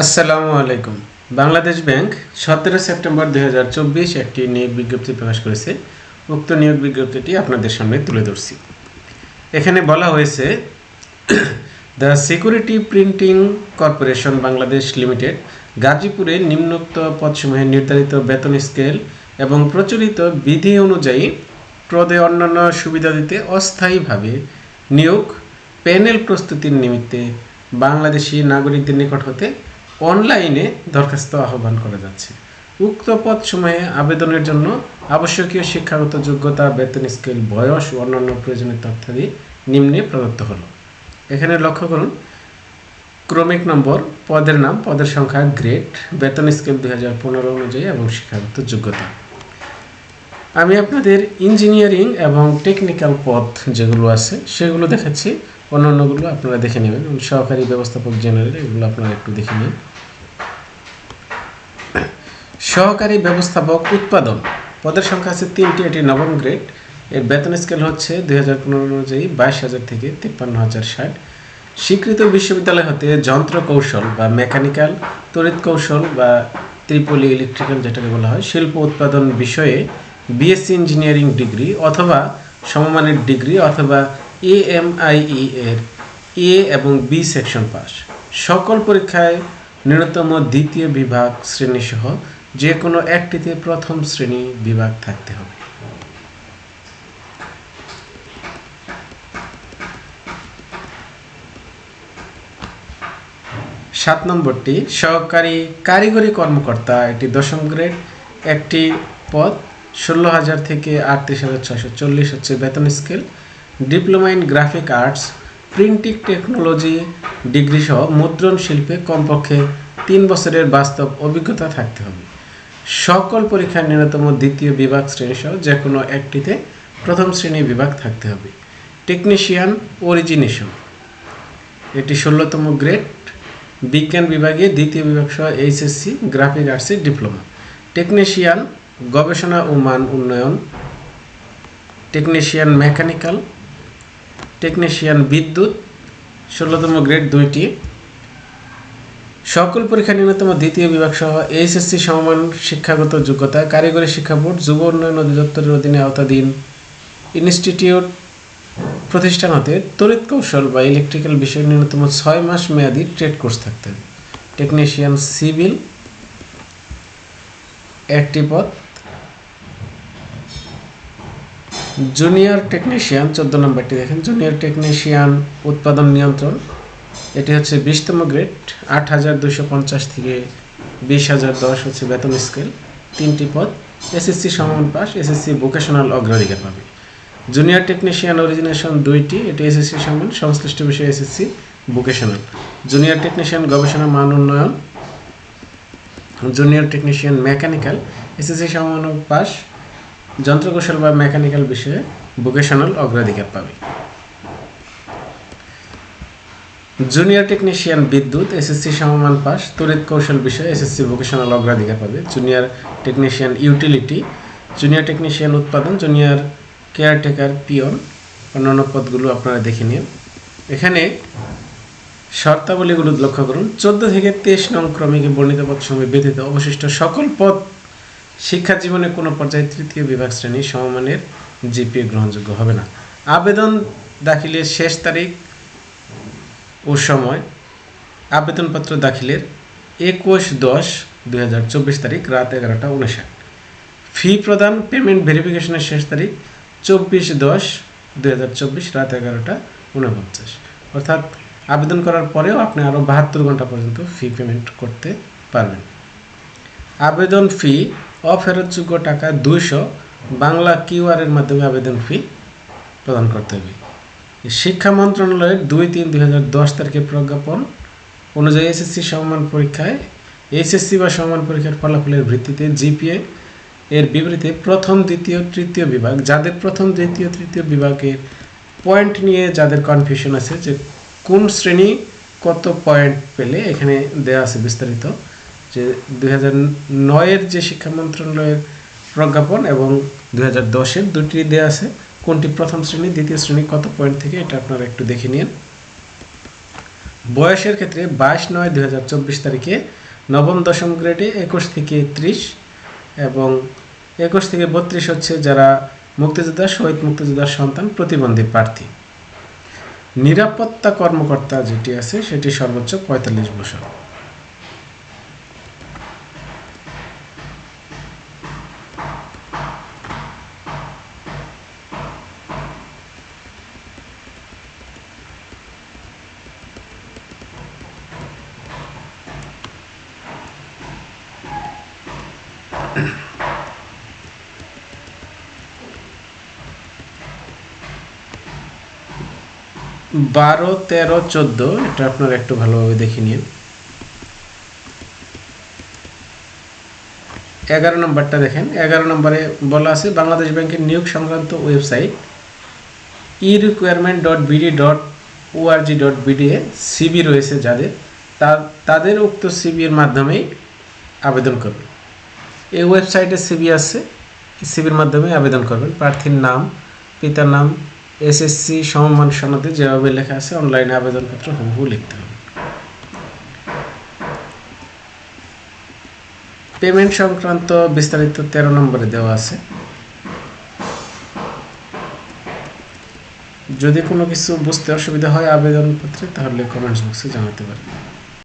আসসালামু আলাইকুম। বাংলাদেশ ব্যাংক সতেরো সেপ্টেম্বর দুই হাজার চব্বিশ একটি নিয়োগ বিজ্ঞপ্তি প্রকাশ করেছে। উক্ত নিয়োগ বিজ্ঞপ্তিটি আপনাদের সামনে তুলে ধরছি। এখানে বলা হয়েছে, the security printing corporation Bangladesh limited গাজীপুরে নিম্নোক্ত পদসমূহের নির্ধারিত বেতন স্কেল এবং প্রচলিত বিধি অনুযায়ী পদে অন্যান্য সুবিধা দিতে অস্থায়ীভাবে নিয়োগ, প্যানেল প্রস্তুতির নিমিত্তে বাংলাদেশি নাগরিকদের নিকট হতে অনলাইনে দরখাস্ত আহ্বান করা যাচ্ছে। উক্ত পদ সময়ে আবেদনের জন্য আবশ্যকীয় শিক্ষাগত যোগ্যতা, বেতন, স্কেল, বয়স ও অন্যান্য প্রয়োজনীয় তথ্যাদি নিম্নে প্রদত্ত হলো। এখানে লক্ষ্য করুন, ক্রমিক নম্বর, পদের নাম, পদের সংখ্যা, গ্রেড, বেতন, স্কেল দুই হাজার পনেরো অনুযায়ী এবং শিক্ষাগত যোগ্যতা। আমি আপনাদের ইঞ্জিনিয়ারিং এবং টেকনিক্যাল পদ যেগুলো আছে, সেগুলো দেখাচ্ছি। অন্যান্যগুলো আপনারা দেখে নেবেন। সহকারী ব্যবস্থাপক জেনারেল, এগুলো আপনারা একটু দেখে নিন। সহকারী ব্যবস্থাপক উৎপাদন। পদের সংখ্যা আছে তিনটি, এটি নবম গ্রেড। এর বেতন স্কেল হচ্ছে দুই হাজার পনেরো অনুযায়ী বাইশ হাজার থেকে তিপ্পান্ন হাজার ষাট। স্বীকৃত বিশ্ববিদ্যালয় হতে যন্ত্র কৌশল বা মেকানিক্যাল, তড়িৎ কৌশল বা ত্রিপলি ইলেকট্রিক্যাল যেটাকে বলা হয়, শিল্প উৎপাদন বিষয়ে বিএসসি ইঞ্জিনিয়ারিং ডিগ্রি অথবা সমমানের ডিগ্রি অথবা এএমআইই এর এ এবং বি সেকশন পাস। সকল পরীক্ষায় ন্যূনতম দ্বিতীয় বিভাগ শ্রেণি সহ যে কোনো একটিতে প্রথম শ্রেণি বিভাগ থাকতে হবে। সাত নম্বরটি, সহকারী কারিগরি কর্মকর্তা, এটি দশম গ্রেড। একটি পদ, ষোলো হাজার থেকে আটত্রিশ হাজার ছশো চল্লিশ হচ্ছে বেতন scale. Diploma in graphic arts, printing technology, degree সহ মুদ্রণ শিল্পে কমপক্ষে তিন বছরের বাস্তব অভিজ্ঞতা থাকতে হবে। সকল পরীক্ষার ন্যূনতম দ্বিতীয় বিভাগ শ্রেণি সহ যে কোনো একটিতে প্রথম শ্রেণি বিভাগ থাকতে হবে। টেকনিশিয়ান অরিজিনেশন এটি ষোলোতম গ্রেড বিজ্ঞান বিভাগে দ্বিতীয় বিভাগ সহ এইচএসসি গ্রাফিক আর্টসের ডিপ্লোমা টেকনিশিয়ান গবেষণা ও মান উন্নয়ন। টেকনিশিয়ান মেকানিক্যাল টেকনিশিয়ান বিদ্যুৎ। ষোলোতম গ্রেড দুইটি। সকল পরীক্ষা ন্যূনতম দ্বিতীয় বিভাগ সহ এইচএসসি সমমান শিক্ষাগত যোগ্যতা, কারিগরি শিক্ষা বোর্ড, যুব উন্নয়ন অধিদপ্তরের অধীনে আওতাধীন ইনস্টিটিউট প্রতিষ্ঠান হতে তড়িৎ কৌশল বা ইলেকট্রিক্যাল বিষয়ে ন্যূনতম ছয় মাস মেয়াদি ট্রেড কোর্স থাকতে হবে। টেকনিশিয়ান সিভিল একটি পদ। জুনিয়র টেকনিশিয়ান চোদ্দ নম্বরটি দেখেন। জুনিয়র টেকনিশিয়ান উৎপাদন নিয়ন্ত্রণ। এটি হচ্ছে বিশতম গ্রেড, আট হাজার দুশো পঞ্চাশ থেকে বিশ হাজার দশ হচ্ছে বেতন স্কেল। তিনটি পদ, এসএসসি সমান পাস, এসএসসি ভোকেশনাল অগ্রাধিকার পাবে। জুনিয়র টেকনিশিয়ান অরিজিনেশন দুইটি, এটি এসএসসি সমান, সংশ্লিষ্ট বিষয় এসএসসি ভোকেশনাল। জুনিয়র টেকনিশিয়ান গবেষণা মান উন্নয়ন। জুনিয়র টেকনিশিয়ান মেকানিক্যাল, এসএসসি সমান পাস, যন্ত্রকৌশল বা মেকানিক্যাল বিষয়ে ভোকেশনাল অগ্রাধিকার পাবে। জুনিয়র টেকনিশিয়ান বিদ্যুৎ এসএসসি সমমান পাস, তড়িৎ কৌশল বিষয়ে এসএসসি ভোকেশনাল অগ্রাধিকার পাবে। Junior technician utility junior technician উৎপাদন জুনিয়র কেয়ারটেকার পিয়ন অন্যান্য পদগুলো আপনারা দেখে নিন। এখানে শর্তাবলীগুলো লক্ষ্য করুন। চোদ্দ থেকে তেইশ নং ক্রমিকে বর্ণিত পদ সময় ব্যতীত অবশিষ্ট সকল পদ শিক্ষা জীবনে কোনো পর্যায়ে তৃতীয় বিভাগ শ্রেণি সমমানের জিপিএ গ্রহণযোগ্য হবে না। আবেদন দাখিলের শেষ তারিখ ও সময় আবেদনপত্র দাখিলের একুশ দশ দুই তারিখ রাত এগারোটা উনষাট। ফি প্রদান পেমেন্ট ভেরিফিকেশনের শেষ তারিখ চব্বিশ দশ দুই রাত এগারোটা উনপঞ্চাশ। অর্থাৎ আবেদন করার পরেও আপনি আরও বাহাত্তর ঘণ্টা পর্যন্ত ফি পেমেন্ট করতে পারবেন। আবেদন ফি অফেরতযোগ্য টাকা দুইশো বাংলা কিউআরের মাধ্যমে আবেদন ফি প্রদান করতে হবে। শিক্ষা মন্ত্রণালয়ের দুই তিন দুই হাজার দশ তারিখে প্রজ্ঞাপন অনুযায়ী এসএসসি সমমান পরীক্ষায় এইচএসসি বা সমমান পরীক্ষার ফলাফলের ভিত্তিতে জিপিএ এর বিবৃতি প্রথম, দ্বিতীয়, তৃতীয় বিভাগ। যাদের প্রথম, দ্বিতীয়, তৃতীয় বিভাগের পয়েন্ট নিয়ে যাদের কনফিউশন আছে যে কোন শ্রেণি কত পয়েন্ট পেলে এখানে দেওয়া আছে বিস্তারিত, যে দুই হাজার নয়ের যে শিক্ষা মন্ত্রণালয়ের প্রজ্ঞাপন এবং দুই হাজার দশের দুটি দেওয়া আছে কোনটি প্রথম শ্রেণি, দ্বিতীয় শ্রেণি, কত পয়েন্ট থেকে, এটা আপনারা একটু দেখে নিন। বয়সের ক্ষেত্রে বাইশ নয় দুই তারিখে নবম, দশম গ্রেডে একুশ থেকে ত্রিশ এবং একুশ থেকে বত্রিশ হচ্ছে যারা মুক্তিযোদ্ধা, শহীদ মুক্তিযোদ্ধার সন্তান, প্রতিবন্ধী প্রার্থী। নিরাপত্তা কর্মকর্তা যেটি আছে, সেটি সর্বোচ্চ পঁয়তাল্লিশ বছর। বারো, তেরো, চোদ্দ, এটা আপনারা একটু ভালোভাবে দেখে নিন। এগারো নম্বরটা দেখেন। এগারো নম্বরে বলা আছে, বাংলাদেশ ব্যাংকের নিয়োগ সংক্রান্ত website e recruitment dot BD dot ORG dot BD এ সিবি রয়েছে যাদের। তাদের উক্ত সিবির মাধ্যমেই আবেদন করবেন এই ওয়েবসাইটে সিবি আছে। সিবির মাধ্যমে আবেদন করবেন। প্রার্থীর নাম, পিতার নাম এসএসসি সমমান সনদে যেভাবে লেখা আছে অনলাইনে আবেদনপত্র হুবহু লিখতে হবে। পেমেন্ট সংক্রান্ত বিস্তারিত তেরো নম্বরে দেওয়া আছে। যদি কোনো কিছু বুঝতে অসুবিধা হয় আবেদনপত্রে, তাহলে কমেন্টস বক্সে জানাতে পারেন।